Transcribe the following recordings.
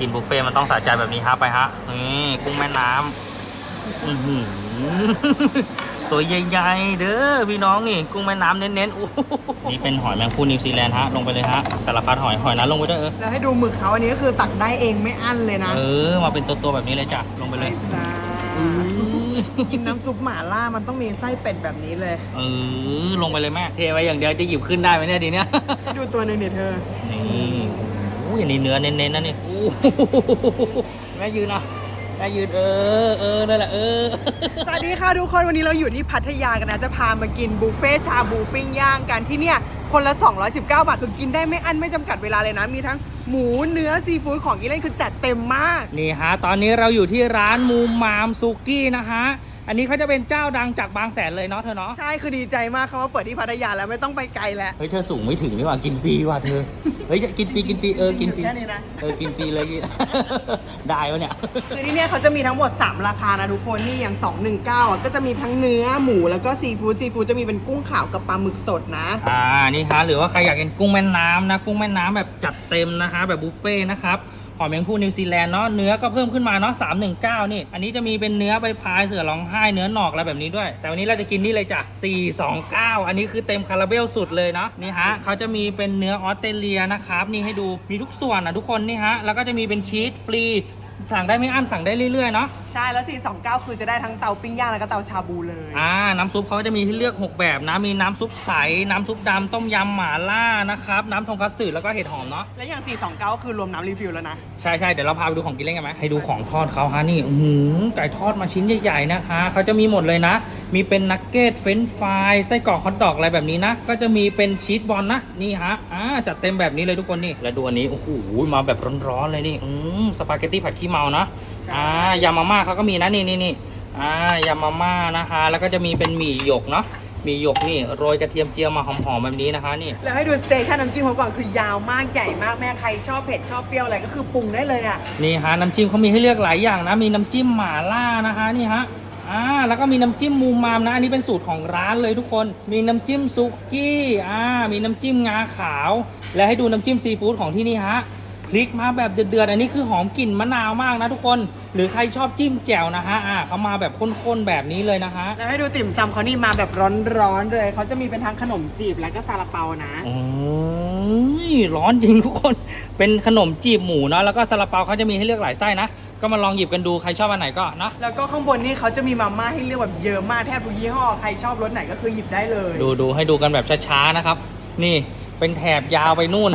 กินบุฟเฟ่ต์มันต้องสะใจแบบนี้ฮะไปฮะนี่กุ้งแม่น้ำอื้อหือตัวใหญ่ๆเด้อพี่น้องนี่กุ้งแม่น้ำเน้นๆอู้หูนี่เป็นหอยแมงผู้นิวซีแลนด์ฮะลงไปเลยฮะสารพัดหอยหอยนั้นลงไปด้วยเออแล้วให้ดูหมึกเขาอันนี้ก็คือตักได้เองไม่อั้นเลยนะเออมาเป็นตัวๆแบบนี้เลยจ้ะลงไปเลยจ้าอื้อกินน้ำซุปหม่าล่ามันต้องมีไส้เป็ดแบบนี้เลย เออลงไปเลยแม่เทไว้อย่างเดียวจะหยิบขึ้นได้ไหมเนี่ยดีเนี้ยให้ดูตัวหนึ่งเดี๋ยวเธอนี่โอ้ยอันนี้เนื้อเน้นๆนะนี่โอ้โหแม่ยืนอะแม่ยืนเออเออนั่นแหละเออ สวัสดีค่ะทุกคนวันนี้เราอยู่ที่พัทยากันนะจะพามากินบุฟเฟ่ชาบูปิ้งย่างกันที่เนี่ยคนละ 219 บาทคือกินได้ไม่อั้นไม่จำกัดเวลาเลยนะ มีทั้งหมูเนื้อซีฟู้ดของกินเล่นคือจัดเต็มมาก นี่ฮะ ตอนนี้เราอยู่ที่ร้านมูมามซุกี้นะฮะ อันนี้เขาจะเป็นเจ้าดังจากบางแสนเลยเนาะเธอเนาะใช่คือดีใจมากเขามาเปิดที่พัทยาแล้วไม่ต้องไปไกลแล้วเฮ้ยเธอสูงไม่ถึงนี่หว่ากินฟรีว่ะเธอเฮ้ยจะกินฟรีกินฟรีเออกินฟรีแค่นี้นะเออกินฟรีเลย ได้วะเนี่ยคือที่เนี่ยเขาจะมีทั้งหมด 3 ราคานะทุกคนนี่อย่าง 219อะก็จะมีทั้งเนื้อหมูแล้วก็ซีฟู้ดซีฟู้ดจะมีเป็นกุ้งขาวกับปลาหมึกสดนะอ่านี่ฮะหรือว่าใครอยากกินกุ้งแม่น้ำนะ กุ้งแม่น้ำแบบจัดเต็มนะฮะแบบบุฟเฟ่ต์นะครับ หอยแมงพูนิวซีแลนด์เนาะเนื้อก็เพิ่มขึ้นมาเนาะสามหนึ่งเก้านี่ อันนี้จะมีเป็นเนื้อใบพายเสือร้องไห้เนื้อหนอกอะไรแบบนี้ด้วย แต่วันนี้เราจะกินนี่เลยจ้ะสี่สองเก้าอันนี้คือเต็มคาราเบลสุดเลยเนาะนี่ฮะเขาจะมีเป็นเนื้อออสเตรเลียนะครับนี่ให้ดูมีทุกส่วนอะทุกคนนี่ฮะแล้วก็จะมีเป็นชีสฟรี สั่งได้ไม่อั้นสั่งได้เรื่อยๆเนาะใช่แล้ว 429 คือจะได้ทั้งเตาปิ้งย่างแล้วก็เตาชาบูเลย อ่า น้ำซุปเขาจะมีให้เลือก 6 แบบนะ มีน้ำซุปใส น้ำซุปดำต้มยำหม่าล่านะครับ น้ำทงคัตสึแล้วก็เห็ดหอมเนาะ และอย่าง 429 คือรวมน้ำรีฟิลแล้วนะ ใช่ใช่เดี๋ยวเราพาไปดูของกินเล่นกันไหมให้ดูของทอดเขาฮะนี่ อื้อหือไก่ทอดมาชิ้นใหญ่ๆนะคะเขาจะมีหมดเลยนะ มีเป็นนักเก็ตเฟรนช์ฟรายไส้กรอกฮอทดอกอะไรแบบนี้นะ ก็จะมีเป็นชีสบอลนะ นี่ฮะอ่าจัดเต็มแบบนี้เลยทุกคนนี่ แล้วดูอันนี้ โอ้โห มาแบบร้อนๆเลยนี่ อืมสปาเกตตี้ผัดขี้เมานะใช่อ่ายามาม่าเขาก็มีนะ นี่นี่นี่อ่ายามาม่านะคะ แล้วก็จะมีเป็นหมี่หยกเนาะหมี่หยกนี่โรยกระเทียมเจียวมาหอมๆแบบนี้นะคะนี่แล้วให้ดูสเตชันน้ำจิ้มเขาก่อนคือยาวมากใหญ่มากแม่ใครชอบเผ็ดชอบเปรี้ยวอะไรก็คือปรุงได้เลยอะนี่ฮะน้ำจิ้มเขามีให้เลือกหลายอย่างนะ มีน้ำจิ้มหม่าล่านะคะนี่ฮะ อ่าแล้วก็มีน้ำจิ้มมูมามนะ อันนี้เป็นสูตรของร้านเลยทุกคน มีน้ำจิ้มซุกี้อ่ามีน้ำจิ้มงาขาว และให้ดูน้ำจิ้มซีฟู้ดของที่นี่ฮะพลิกมาแบบเดือดๆอันนี้คือหอมกลิ่นมะนาวมากนะทุกคน หรือใครชอบจิ้มแจ่วนะฮะอ่าเขามาแบบข้นๆแบบนี้เลยนะคะแล้วให้ดูติ่มซำเขานี่มาแบบร้อนๆเลยเขาจะมีเป็นทั้งขนมจีบแล้วก็ซาลาเปานะโอ้ยร้อนจริงทุกคนเป็นขนมจีบหมูเนาะแล้วก็ซาลาเปาเขาจะมีให้เลือกหลายไส้นะ ก็มาลองหยิบกันดูใครชอบอันไหนก็เนาะแล้วก็ข้างบนนี่เขาจะมีมาม่าให้เลือกแบบเยอะมากแทบทุกยี่ห้อใครชอบรสไหนก็คือหยิบได้เลยดูดูให้ดูกันแบบช้าๆนะครับ นี่เป็นแถบยาวไปนู่น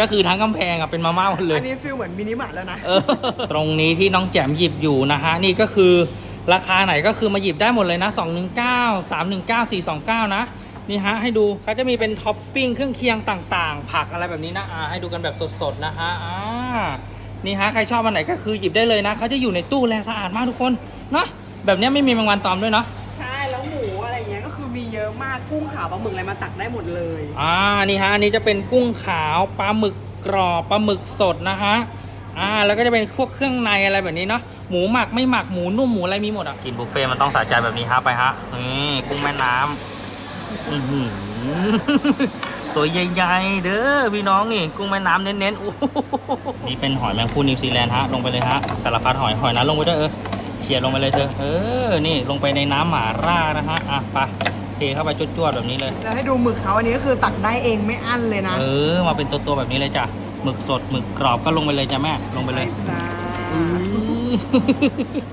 ก็คือทั้งกำแพงอะเป็นมาม่าหมดเลยอันนี้ฟิลเหมือนมินิมาร์ทแล้วนะเออตรงนี้ที่น้องแจ่มหยิบอยู่นะฮะนี่ก็คือราคาไหนก็คือมาหยิบได้หมดเลยนะ219 319 429 นะนี่ฮะให้ดูเขาจะมีเป็นท็อปปิ้งเครื่องเคียงต่างๆ ผักอะไรแบบนี้นะอ่าให้ดูกันแบบสดๆนะฮะอ่า นี่ฮะใครชอบอันไหนก็คือหยิบได้เลยนะเขาจะอยู่ในตู้แลสะอาดมากทุกคนเนาะแบบเนี้ยไม่มีแมงวันตอมด้วยเนาะใช่แล้วหมูอะไรเงี้ยก็คือมีเยอะมากกุ้งขาวปลาหมึกอะไรมาตักได้หมดเลยอ่านี่ฮะอันนี้จะเป็นกุ้งขาวปลาหมึกกรอบปลาหมึกสดนะฮะอ่าแล้วก็จะเป็นพวกเครื่องในอะไรแบบนี้เนาะหมูหมักไม่หมักหมูนุ่มหมูอะไรมีหมดอะกินบุฟเฟ่มันต้องสะใจแบบนี้ฮะไปฮะนี่กุ้งแม่น้ำอื้อหือ ตัวใหญ่ๆ เด้อพี่น้องนี่กุ้งแม่น้ำเน้นๆโอ้โหนี่เป็นหอยแมงผู้นิวซีแลนด์ฮะลงไปเลยฮะสารพัดหอยหอยนั้นลงไปด้วยเออเขี่ยลงไปเลยเธอเออนี่ลงไปในน้ำหม่าล่านะฮะอะไปเทเข้าไปจวดๆแบบนี้เลยแล้วให้ดูหมึกเขาอันนี้ก็คือตักได้เองไม่อั้นเลยนะเออมาเป็นตัวๆแบบนี้เลยจ้ะหมึกสดหมึกกรอบก็ลงไปเลยจ้ะแม่ลงไปเลยจ้าอื้อ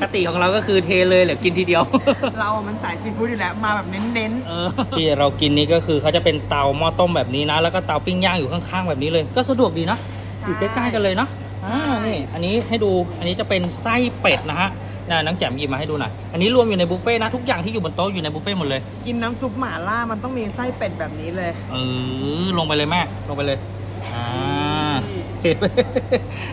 คติของเราก็คือเทเลยเหลือกินทีเดียว เราอะมันสายซีฟู้ดอยู่แล้วมาแบบเน้นเออ ที่เรากินนี่ก็คือเขาจะเป็นเตาหม้อต้มแบบนี้นะ แล้วก็เตาปิ้งย่างอยู่ข้างๆแบบนี้เลย ก็สะดวกดีนะๆอยู่ใกล้ๆกันเลยเนาะอ่านี่อันนี้ให้ดูอันนี้จะเป็นไส้เป็ดนะฮะน่ะน้องแจ่มหยิบมาให้ดูหน่อยอันนี้รวมอยู่ในบุฟเฟ่ต์นะทุกอย่างที่อยู่บนโต๊ะอยู่ในบุฟเฟ่ต์หมดเลยกินน้ำซุปหม่าล่ามันต้องมีไส้เป็ดแบบนี้เลย เออลงไปเลยแม่ลงไปเลยอ่า เทไป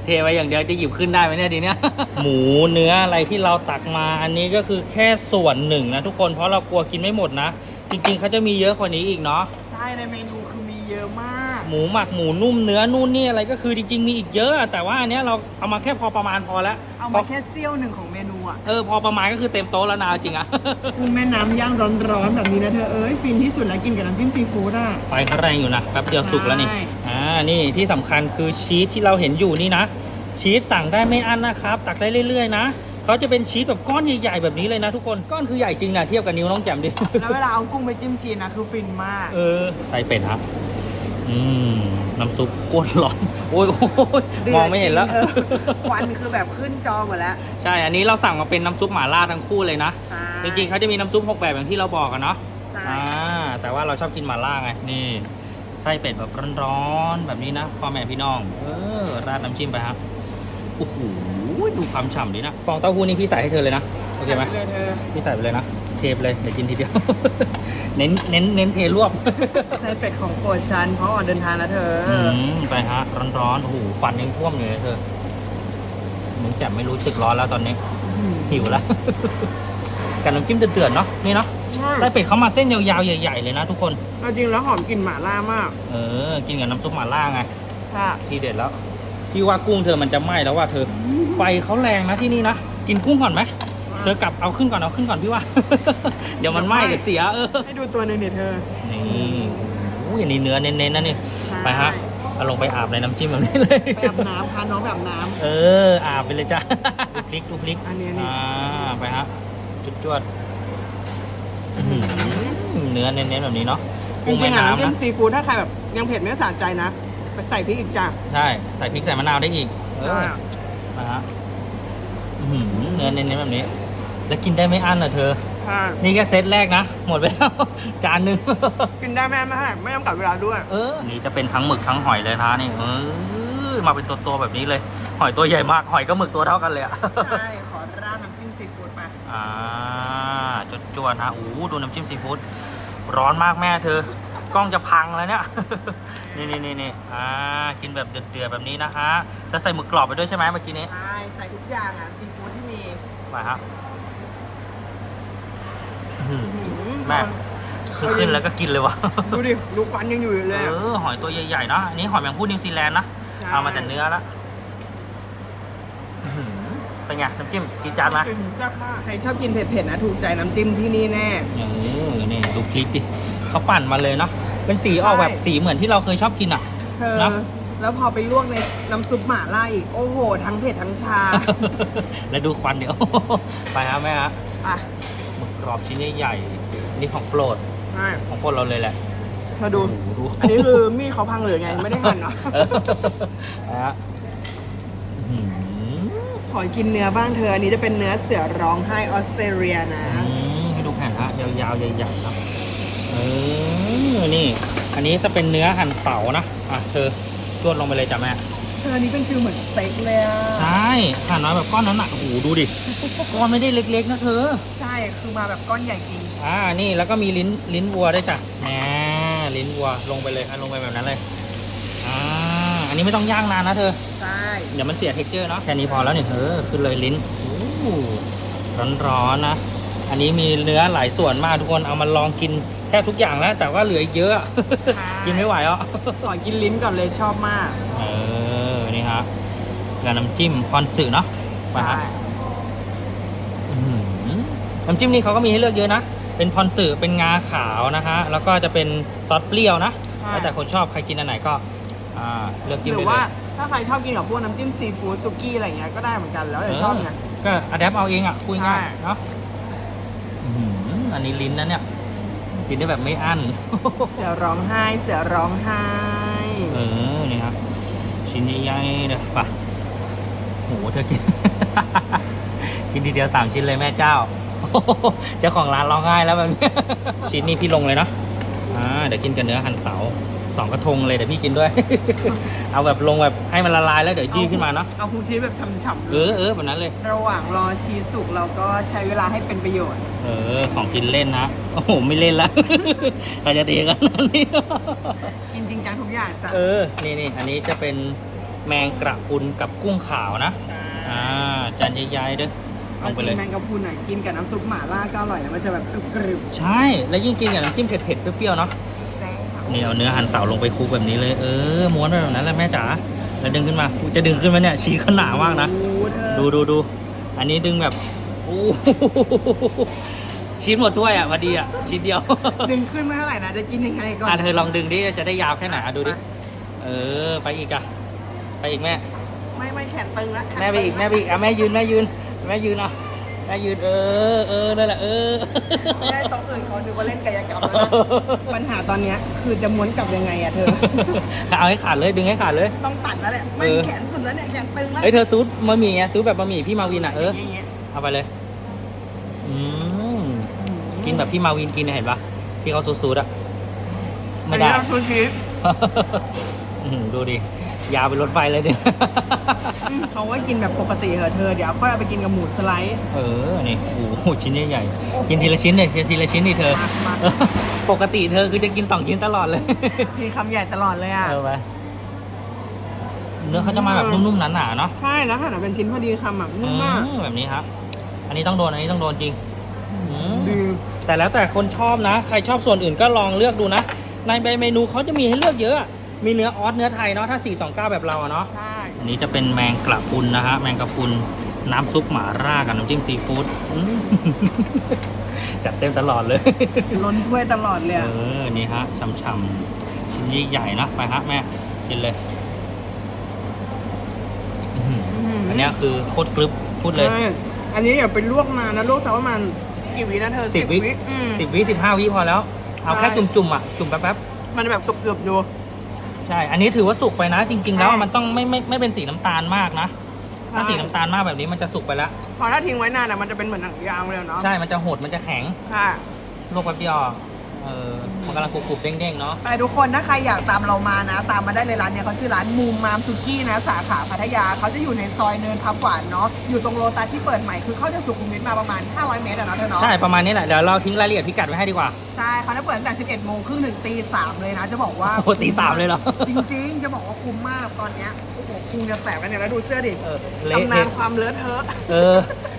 เทไว้อย่างเดียวจะหยิบขึ้นได้ไหมเนี่ยดีเนี้ย หมูเนื้ออะไรที่เราตักมาอันนี้ก็คือแค่ส่วนหนึ่งนะทุกคนเพราะเรากลัวกินไม่หมดนะ จริง ๆเขาจะมีเยอะกว่านี้อีกเนาะใช่ในเมนูคือมีเยอะมาก หมูหมักหมูนุ่มเนื้อนู่นนี่อะไรก็คือจริง ๆ มีอีกเยอะอะแต่ว่าอันเนี้ยเราเอามาแค่พอประมาณพอแล้วเอาพมาอแค่เสี้ยวหนึ่งของเมนู อะเออพอประมาณก็คือเต็มโต๊ะแล้วนะเอาจริงอะกุ้งแม่น้ำย่างร้อนๆแบบนี้นะเธอเอ้ยฟินที่สุดแล้วกินกับน้ำจิ้มซีฟู้ดอะ ไฟเขาแรงอยู่นะแป๊บเดียวสุกแล้วนี่ ใช่ อ่า นี่ที่สำคัญคือชีสที่เราเห็นอยู่นี่นะ ชีสสั่งได้ไม่อั้นนะครับ ตักได้เรื่อยๆนะเขาจะเป็นชีสแบบก้อนใหญ่ๆแบบนี้เลยนะทุกคน ก้อนคือใหญ่จริงนะเทียบกับนิ้วน้องแจ่มดิ แล้วเวลาเอากุ้งไปจิ้มชีสนะคือฟินมาก เออ ใส่เป็ดครับ อืม น้ำซุปโคตรร้อน โอ้ยโอ้ยดืดมองไม่เห็นแล้ว จริงเออควันคือแบบขึ้นจอหมดแล้วใช่ อันนี้เราสั่งมาเป็นน้ำซุปหม่าล่าทั้งคู่เลยนะ ใช่จริงๆเขาจะมีน้ำซุปหกแบบอย่างที่เราบอกกันเนาะ ใช่อ่า แต่ว่าเราชอบกินหม่าล่าไง นี่ ไส้เป็ดแบบร้อนๆแบบนี้นะพ่อแม่พี่น้อง เออ ราดน้ำจิ้มไปครับโอ้โห ดูความฉ่ำดีนะ ฟองเต้าหู้นี่พี่ใส่ให้เธอเลยนะ โอเคไหม ใส่ปเลยเธอพี่ใส่ไปเลยนะ เทไปเลย เดี๋ยวกินทีเดียว เน้นเน้นเน้นเทรวบใส่เป็ดของโปรดฉันเพราะอ่อนเดินทางนะเธอออืมไปฮะ ร้อนๆโอ้โหควันยังท่วมอยู่เลยเธอมึงแจ่มไม่รู้สึกร้อนแล้วตอนนี้หิวแล้ว กับน้ำจิ้มเดือดๆเนาะนี่เนาะไส้เป็ดเขามาเส้นยาวๆใหญ่ ๆ เลยนะทุกคน เอาจริงแล้วหอมกลิ่นหม่าล่ามากเออ กินกับน้ำซุปหม่าล่าไง ค่ะทีเด็ดแล้ว พี่ว่ากุ้งเธอมันจะไหม้แล้วว่าเธอ ไฟเขาแรงนะที่นี่นะ กินกุ้งก่อนไหม เธอกลับเอาขึ้นก่อนเอาขึ้นก่อนพี่ว่า เดี๋ยวมันไหม้เดี๋ยวเสียเออ ให้ดูตัวหนึ่งเดี๋ยวเธอ นี่โอ้ยนี่เนื้อเน้นๆนะนี่ ใช่ ไปฮะเอาลงไปอาบในน้ำจิ้มแบบนี้เลย ไปอาบน้ำพาน้องไปอาบน้เออ อาบไปเลยจ้ะดูพลิกดูพลิกอันนี้อันนี้ อ่าไปฮะ จุดจวดอื้อหือเนื้อเน้นๆแบบนี้เนาะำจกุ้งริแม่งๆอะน้ำน้ำจิ้นะ มซีฟู้ดถ้าใครแบบยังเผ็ดไม่สะใจนะไปใส่พริกอีกจ้ะใช่ ใส่พริกใส่มะนาวได้อีกเออ นะฮะอื้อหือเนื้อเน้นๆแบบนี้ แล้วกินได้ไม่อั้นอะเธอค่ะนี่แค่เซตแรกนะ หมดไปแล้ว จานหนึ่งกินได้ไม่ไม่ให้ไม่จำกัดเวลาด้วย เออ นี่จะเป็นทั้งหมึกทั้งหอยเลยนะนี่เออมาเป็นตัวๆแบบนี้เลย หอยตัวใหญ่มาก หอยก็หมึกตัวเท่ากันเลยอะ ใช่ ขอราดน้ำจิ้มซีฟู้ดมาอ่าจดจวนๆนะโอ้โหดูน้ำจิ้มซีฟู้ดร้อนมากแม่เธอ กล้องจะพังแล้วเนี่ย นี่นี่นี่นี่อ่ากินแบบเดือดๆแบบนี้นะฮะจะใส่หมึกกรอบไปด้วยใช่ไหมเมื่อกี้นี้ใช่ ใส่ทุกอย่างอะซีฟู้ดที่มีมาฮะอื้อ หือหือแม่คือขึ้นแล้วก็กินเลยวะดูดิดูควันยังอยู่เลยเออะอหอยตัวใหญ่ๆเนาะอันนี้หอยแมงผู้นิวซีแลนด์นะใช่เอามาแต่เนื้อละอื้อหือเป็นไงน้ำจิ้มจีดจานไหมกลิ่นแซ่บมากใครชอบกินเผ็ดๆนะถูกใจน้ำจิ้มที่นี่แน่เออนี่ดูพริกดิเขาปั่นมาเลยเนาะเป็นสีออกแบบสีเหมือนที่เราเคยชอบกินอะเธอนะแล้วพอไปลวกในน้ำซุปหม่าล่าอีก โอ้โห ทั้งเผ็ดทั้งชา แล้วดูควันเดี๋ยว ไปครับแม่ฮะอะหมึกกรอบชิ้นใหญ่ๆ นี่ของโปรดใช่ของโปรดเราเลยแหละเธอดูโโหดู อันนี้คือมีดเขาพังเหรือไง ไม่ได้หั่นเนาะเออนะฮะอื้อหือขอกินเนื้อบ้างเธอ อันนี้จะเป็นเนื้อเสือร้องไห้ออสเตรเลียนะ อืมให้ดูแผ่นฮะยาวๆใหญ่ๆครับเออนี่ อันนี้จะเป็นเนื้อหั่นเต๋านะอะเธอจวดลงไปเลยจ้ะแม่ เธออันนี้เป็นฟิลเหมือนสเต็กเลยอะ ใช่หั่นน้อยแบบก้อนนั้นอะโอ้โหดูดิ ก้อนไม่ได้เล็กๆนะเธอ ใช่ คือมาแบบก้อนใหญ่จริง อ่านี่แล้วก็มีลิ้นลิ้นวัวด้วยจ้ะแหมลิ้นวัวลงไปเลยอะลงไปแบบนั้นเลยอ่าอันนี้ไม่ต้องย่างนานนะเธอใช่เดี๋ยวมันเสียเท็กเจอร์เนาะแค่นี้พอแล้วนี่เออขึ้นเลยลิ้นร้อนร้อนๆนะอันนี้มีเนื้อหลายส่วนมากทุกคนเอามาลองกินแทบทุกอย่างแล้วแต่ว่าเหลืออีกเยอะ กินไม่ไหวอะขอกินลิ้นก่อนเลยชอบมาก เออ นี่ฮะกับน้ำจิ้มคอนสึเนาะมาใช่ฮะอื้อหือน้ำจิ้มนี่เขาก็มีให้เลือกเยอะนะ เป็นพรสึเป็นงาขาวนะฮะแล้วก็จะเป็นซอสเปรี้ยวนะใช่ แล้วแต่คนชอบใครกินอันไหนก็อ่าเลือกกินหไปรือเลว่ายถ้าใครชอบกินกับพวกน้ำจิ้มซีฟู้ดซุกี้อะไรเงี้ยก็ได้เหมือนกันแล้วแต่ชอบไง ก็อัดแอปเอาเองอะคุยง่ายใช่ เนาะอื้อหืออันนี้ลิ้นนะเนี่ยกินได้แบบไม่อั้น เสือร้องไห้เสือร้องไห้ เออ นี่ครับชิ้นใหญ่ๆเลยป่ะโหเธอกิน กินทีเดียวสามชิ้นเลยแม่เจ้า เจ้าของร้านร้องไห้แล้วแบบนี้ชิ้นนี้พี่ลงเลยเนาะอ่าเดี๋ยวกินกับเนื้อหั่นเต๋าสองกระทงเลยเดี๋ยวพี่กินด้วย เอาแบบลงแบบให้มันละลายแล้วเดี๋ยวยืดขึ้นมาเนาะเอาคูชีสแบบฉ่ำๆเออเออแบบนั้นเลย ระหว่างรอชีสสุกเราก็ใช้เวลาให้เป็นประโยชน์ เออ ของกินเล่นนะ โอ้โห ไม่เล่นละ เราจะตีกันนะนี่ กินจริงจังทุกอย่างจ้ะเออ นี่นี่อันนี้จะเป็นแมงกระพรุนกับกุ้งขาวนะ ใช่อ่า จานใหญ่ๆด้วยล เอางจไปริเลยงแมงกะพรุนอะกินกับน้ำซุปหม่าล่าก็อร่อยนะมันจะแบบกรึบใช่ แล้วยิ่งกินกับน้ำจิ้มเผ็ดๆเปรี้ยวๆเนาะๆแซ่บนี่เอาเนื้อหั่นเต่าลงไปคลุกแบบนี้เลย เออม้วนไปแบบนั้นแหละแม่จ๋าแล้วดึงขึ้นมากูจะดึงขึ้นไหมเนี่ยชีสเขาหนามากนะ โอ้โหเธอดูดูดูอันนี้ดึงแบบโอ้โหชิ้นหมดถ้วยอะพอดีอะชิ้นเดียว ดึงขึ้นมาเท่าไหร่นะจะกินยังไงก่อนอะเธอลองดึงดิจะได้ยาวแค่ไหนอะดูดิ เออ ไปอีกอะ ไปอีกแม่ ไม่ไม่ไม่แขนตึงละแม่ไปอีกแม่ไปอีกอะแม่ยืนแม่ยืน แม่ยืนอะแม่ยืนเออเออนั่นแหละเออ ไม่ได้โต๊ะอื่นเขาดูว่าเล่นกายกรรมแล้วนะปัญหาตอนเนี้ยคือจะม้วนกลับยังไงอะเธอ เอาให้ขาดเลยดึงให้ขาดเลย ต้องตัดแล้วแหละไม่เออแขนสุดแล้วเนี่ยแขนตึงแล้วเฮ้ยเธอซูดบะหมี่ไงซูดแบบบะหมี่พี่มาวินอะเอออย่างเงี้ยเอาไปเลย อืม กินแบบพี่มาวินกินนะเห็นปะที่เขาซูดๆอะ ไม่ได้ อันนี้เราซูชิอื้อหือดูดิ ยาวเป็นรถไฟเลยเนี่ยอืมเขาว่ากินแบบปกติเหอะเธอ เดี๋ยวค่อยเอาไปกินกับหมูสไลด์ เออ นี่โอ้โหชิ้นใหญ่ๆกินทีละชิ้นเนี่ยกินทีละชิ้นนี่เธอ มามาปกติเธอคือจะกินสองชิ้นตลอดเลยกินคำใหญ่ตลอดเลยอะ เออไปเนื้อเขาจะมาแบบนุ่มๆหนาๆเนาะใช่แล้วค่ะเป็นชิ้นพอดีคำแบบนุ่มมากอืมแบบนี้ครับ อันนี้ต้องโดน อันนี้ต้องโดนจริงอืมดีแต่แล้วแต่คนชอบนะ ใครชอบส่วนอื่นก็ลองเลือกดูนะ ในใบเมนูเขาจะมีให้เลือกเยอะ มีเนื้อออสเนื้อไทยเนาะถ้า 429 แบบเราอะเนาะใช่อันนี้จะเป็นแมงกระพุนนะฮะแมงกระพุนน้ำซุปหม่าล่ากับน้ำจิ้มซีฟู้ดอืมจัดเต็มตลอดเลย ล้นถ้วยตลอดเลยเออะอ นี่ฮะช่ำๆชิ้นใหญ่ๆนะไปฮะแม่กินเลยอื้อหืออันเนี้ยคือโคตรกรึบพูดเลย ใช่อันนี้อย่าไปลวกนานนะลวกสักประมาณกี่วินะเธอสิบวิ อืม สิบวิสิบห้าวิพอแล้ว เอาแค่ใช่ จุ่มๆอะ จุ่มแป๊บมันแบบเกือบๆอยู่ๆ ใช่ อันนี้ถือว่าสุกไปนะ จริง ๆ แล้วใช่มันต้องไม่ไม่ไม่เป็นสีน้ำตาลมากนะ ถ้าสีน้ำตาลมากแบบนี้มันจะสุกไปแล้ว พอถ้าทิ้งไว้นานอะมันจะเป็นเหมือนหนังยางเลยเนาะ ใช่ มันจะหด มันจะแข็งใช่ลวกแป๊บเดียวอะ เออมันกำลังกรุบๆเด้งๆเนาะ ไปทุกคนถ้าใครอยากตามเรามานะ ตามมาได้เลยร้านเนี่ยเขาชื่อร้านมูมมามซุกี้นะ สาขาพัทยาเขาจะอยู่ในซอยเนินทับหวานเนาะอยู่ตรงโลตัสที่เปิดใหม่คือเขาจะสุขุมวิทมาประมาณ 500 เมตรอะเนาะเธอเนาะ ใช่ประมาณนี้แหละเดี๋ยวเราทิ้งรายละเอียดพิกัดไว้ให้ดีกว่า ใช่เขาจะเปิดตั้งแต่ 11 โมงครึ่งถึงตีสามเลยนะ จะบอกว่า โอ้โหตีสามเลยเหรอ จริงๆ จะบอกว่าคุ้มมากตอนเนี้ยโอ้โหคุงจะแตกแล้วเนี่ยแล้วดูเสื้อดิเออเละตำนานเทะความเลอะเทอะเออ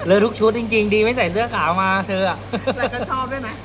เลยทุกชุดจริง ๆ ดีไม่ใส่เสื้อขาวมาเธออะแล้วก็ชอบด้วยนะ